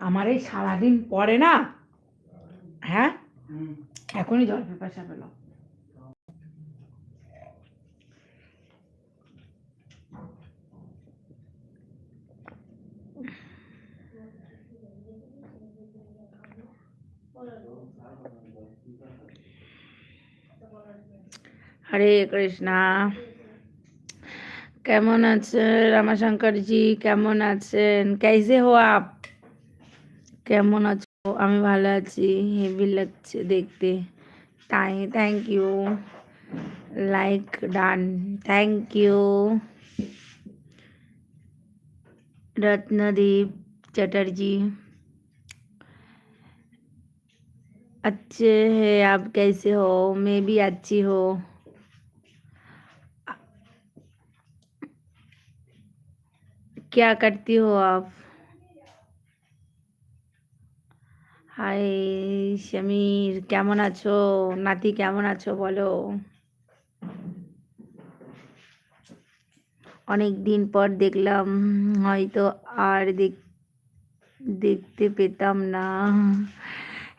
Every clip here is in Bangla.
আমার এই সারাদিন পরে না এখনই জল পিপাসা পেল হরে কৃষ্ণা। কেমন আছেন রামাশঙ্করজি? কেমন আছেন? কেসে হো আপ কেমন আছেন আমি ভালো আছি হেভি লাগছে দেখতে তাই thank you like done thank you Ratnadeep Chatterjee अच्छे है आप कैसे हो मैं भी अच्छी हो क्या करती हो आप হাই সমীর কেমন আছো? নাতি, কেমন আছো বলো? অনেক দিন পর দেখলাম, হয়তো আর দেখতে পেতাম না।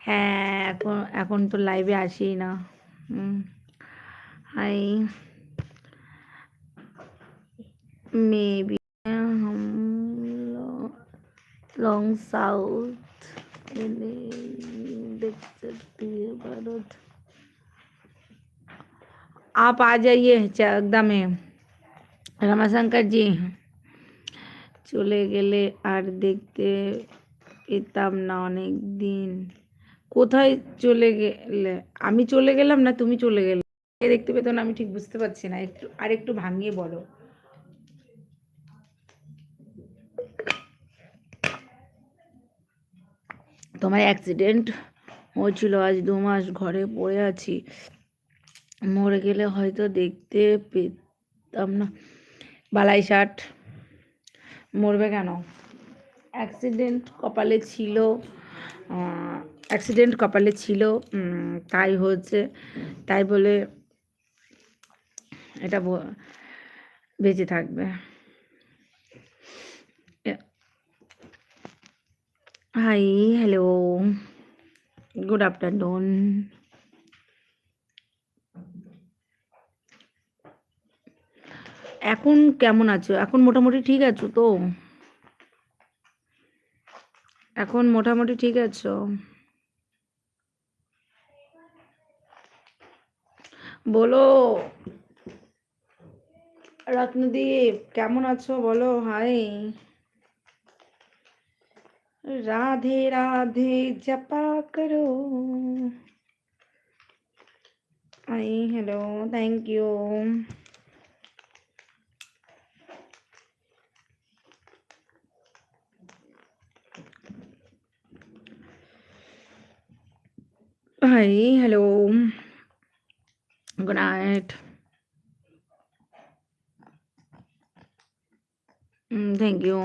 হ্যাঁ এখন এখন তো লাইভে আসি না। High. Maybe long south south देख सकती है भारत आप आ जाइए চাকদা মে রমাশঙ্কর জি চলে গেলে আর দেখতে পেতাম না অনেক দিন কোথায় চলে গেলে আমি চলে গেলাম না তুমি চলে গেলে কে দেখতে পেতো না আমি ঠিক বুঝতে পারছি না একটু আর একটু ভাঙিয়ে বলো তোমার অ্যাক্সিডেন্ট হয়েছিল, আজ দু মাস ঘরে পড়ে আছি। মরে গেলে হয়তো দেখতে পেতাম না। বালাই ষাট। মরবে কেন? অ্যাক্সিডেন্ট কপালে ছিল অ্যাক্সিডেন্ট কপালে ছিল তাই হচ্ছে তাই বলে এটা বেঁচে থাকবে। হাই হ্যালো গুড আফটারনুন এখন কেমন আছো? এখন মোটামুটি ঠিক আছো তো? এখন মোটামুটি ঠিক আছো? বলো। রত্নদীপ, কেমন আছো? বলো হাই राधे राधे जपा करो। I hello thank you hi hello good night thank you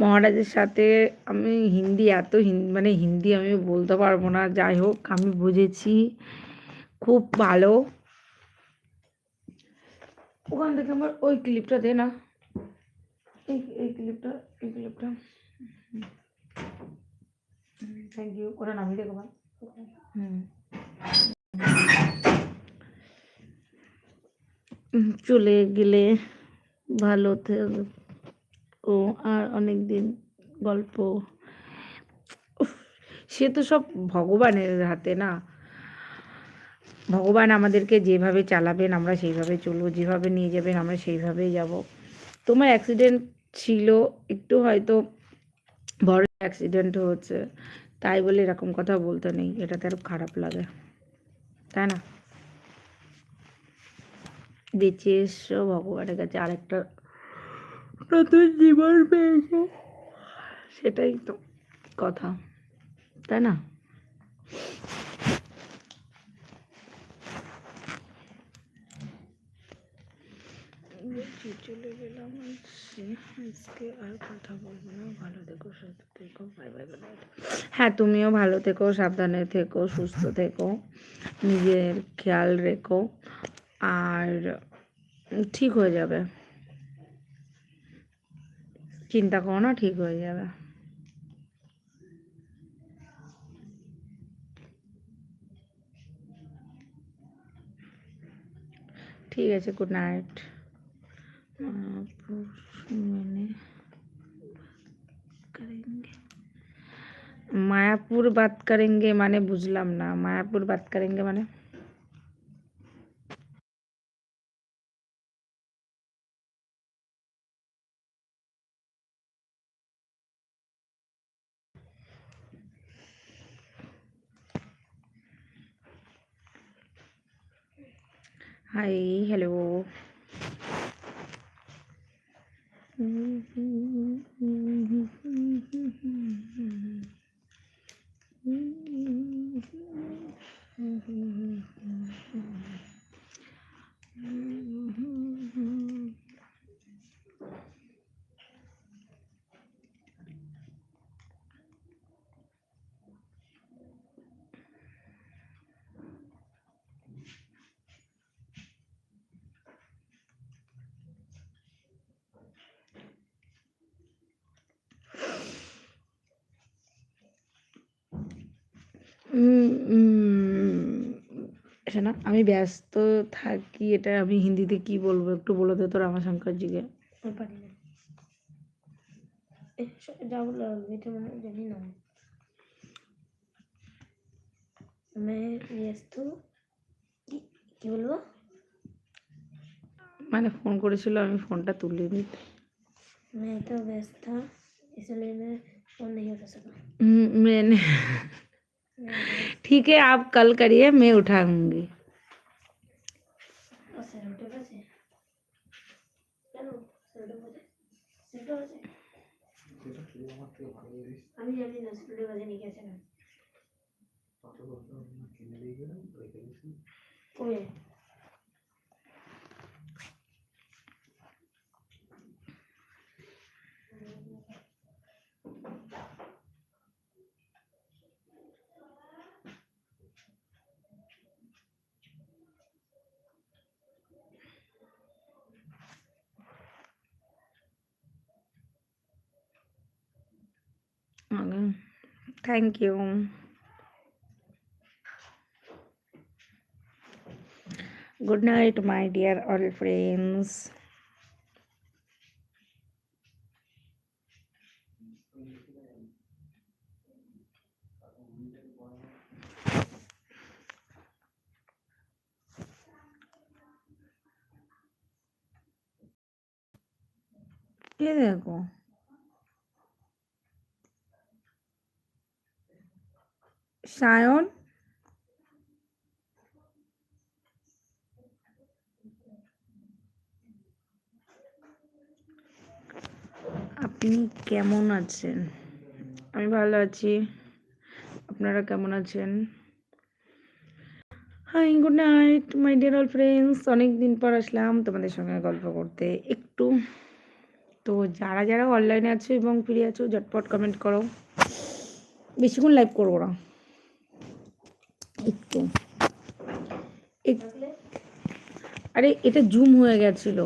মহারাজের সাথে আমি হিন্দি এত হিন্দি মানে হিন্দি আমি বলতে পারব না। যাই হোক, আমি বুঝেছি। খুব ভালো। ওখান থেকে আমার ওই ক্লিপটা দে না। এই এই ক্লিপটা এই ক্লিপটা থ্যাংক ইউ ওরা নামিয়ে দেখো ভাই। হুম। চলে গেলে ভালো ও আর অনেক দিন গল্প সে তো সব ভগবানের হাতে না। ভগবান আমাদেরকে যেভাবে চালাবেন আমরা সেইভাবে চলবো, যেভাবে নিয়ে যাবেন আমরা সেইভাবেই যাব। তোমার অ্যাক্সিডেন্ট ছিল, একটু হয়তো বড় অ্যাক্সিডেন্ট হচ্ছে, তাই বলে এরকম কথা বলতে নেই এটাতে আরও খারাপ লাগে, তাই না? বেঁচে এসো ভগবানের কাছে, আরেকটা নতুন জীবন পেয়েছে। সেটাই তো কথা তাই না? চলে গেলাম আজকে আর কথা বলব না। ভালো থেকো সুস্থ থেকো বাই বাই নাইট হ্যাঁ তুমিও ভালো থেকো সাবধানে থেকো সুস্থ থেকো নিজের খেয়াল রেখো আর ঠিক হয়ে যাবে। চিন্তা করো না ঠিক হয়ে যাবে ঠিক আছে গুড নাইট मैंने करेंगे মায়াপুর বাত করেঙ্গে মানে বুঝলাম না মায়াপুর বাত করেঙ্গে মানে হাই হ্যালো উম, উম, শোনা আমি ব্যস্ত থাকি এটা আমি হিন্দিতে কি বলবো একটু বলে দে তোর আমার শঙ্করজিকে আমি পারি না এ, স- যা বললো এটা মানে জানি না मैं व्यस्त हूँ কি কি বলবো মানে ফোন করেছিল আমি ফোনটা তুলিনি मैं तो व्यस्त था इसलिए मैं फोन नहीं उठा सका हम्म, मैंने मैं ठीक है आप कल करिए मैं उठाऊँगी। আমি Okay. Thank you. Good night, my dear old friends. Yeah. Sayan. আপনি কেমন আছেন? আমি ভালো আছি। আপনারা কেমন আছেন? Hi good night my dear all friends অনেক দিন পর আসলাম তোমাদের সঙ্গে গল্প করতে একটু। তো যারা যারা অনলাইনে আছো এবং ফ্রি আছো, ঝটপট কমেন্ট করো। বেশিক্ষণ লাইভ করব না। একটু আরে এটা জুম হয়ে গেছিল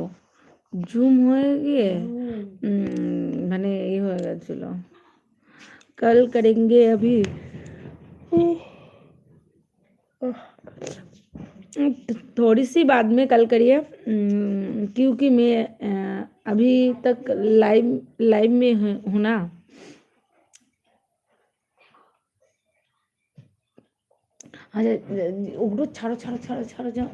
জুম হয়ে গিয়ে মানে ই হয়ে গেছিল কাল করেঙ্গে অভি थोड़ी सी बाद में कल करिए क्योंकि मैं अभी तक लाइव लाइव में हूँ ना আচ্ছা ওগুলো ছাড়ো ছাড়ো ছাড়ো ছাড়ো যাও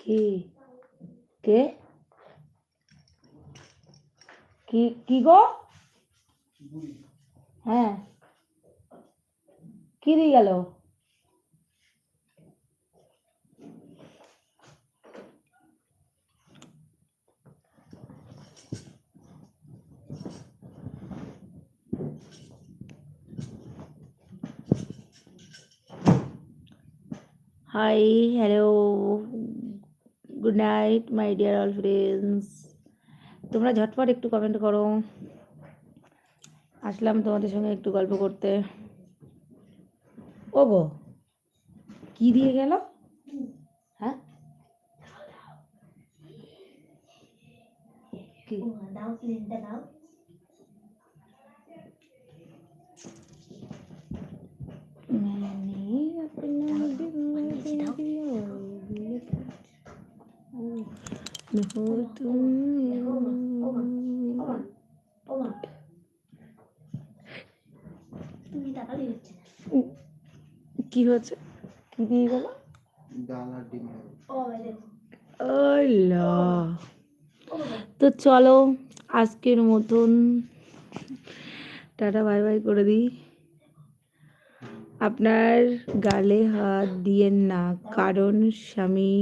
কি? কে? কি কি গো? হ্যাঁ। কি দিয়ে গেল? Hi hello good night my dear all friends তোমরা ঝটপট একটু কমেন্ট করো। আসলাম তোমাদের সঙ্গে একটু গল্প করতে। ও গো কি দিয়ে গেল? হ্যাঁ? কি? ও দাও প্লেনটা দাও। কি হয়েছে কি দিয়ে গেল তো চলো আজকের মতন টাটা বাই বাই করে দিই আপনার গালে হাত দিয়েন না কারণ স্বামী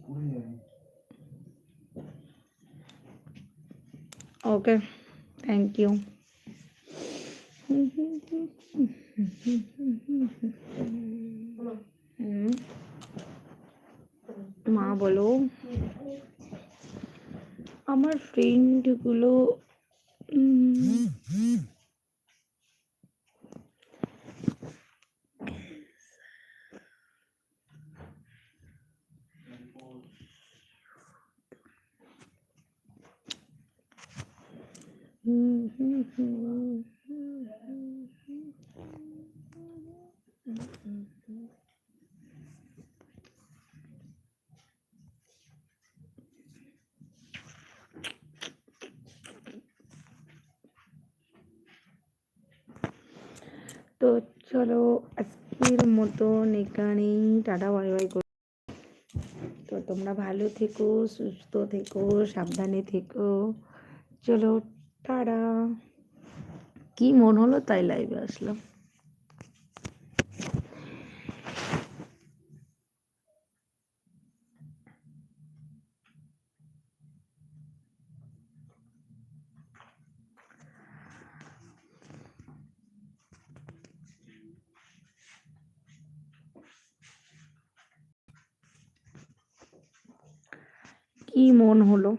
পুড়ে যাবে। ওকে থ্যাংক ইউ ওমা মা বলো আমার ফ্রেন্ডগুলো তো চলো, আজকের মতন এখানেই, টাটা, বাই বাই করি তো তোমরা ভালো থেকো, সুস্থ থেকো, সাবধানে থেকো। চলো টাটা। কি মন হলো তাই লাইভে আসলাম। কি মন হলো?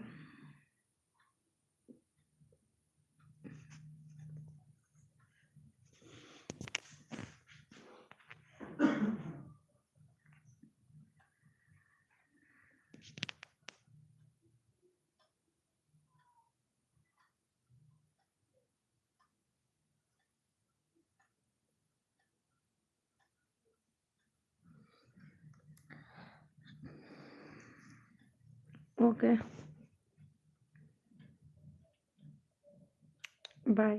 Okay bye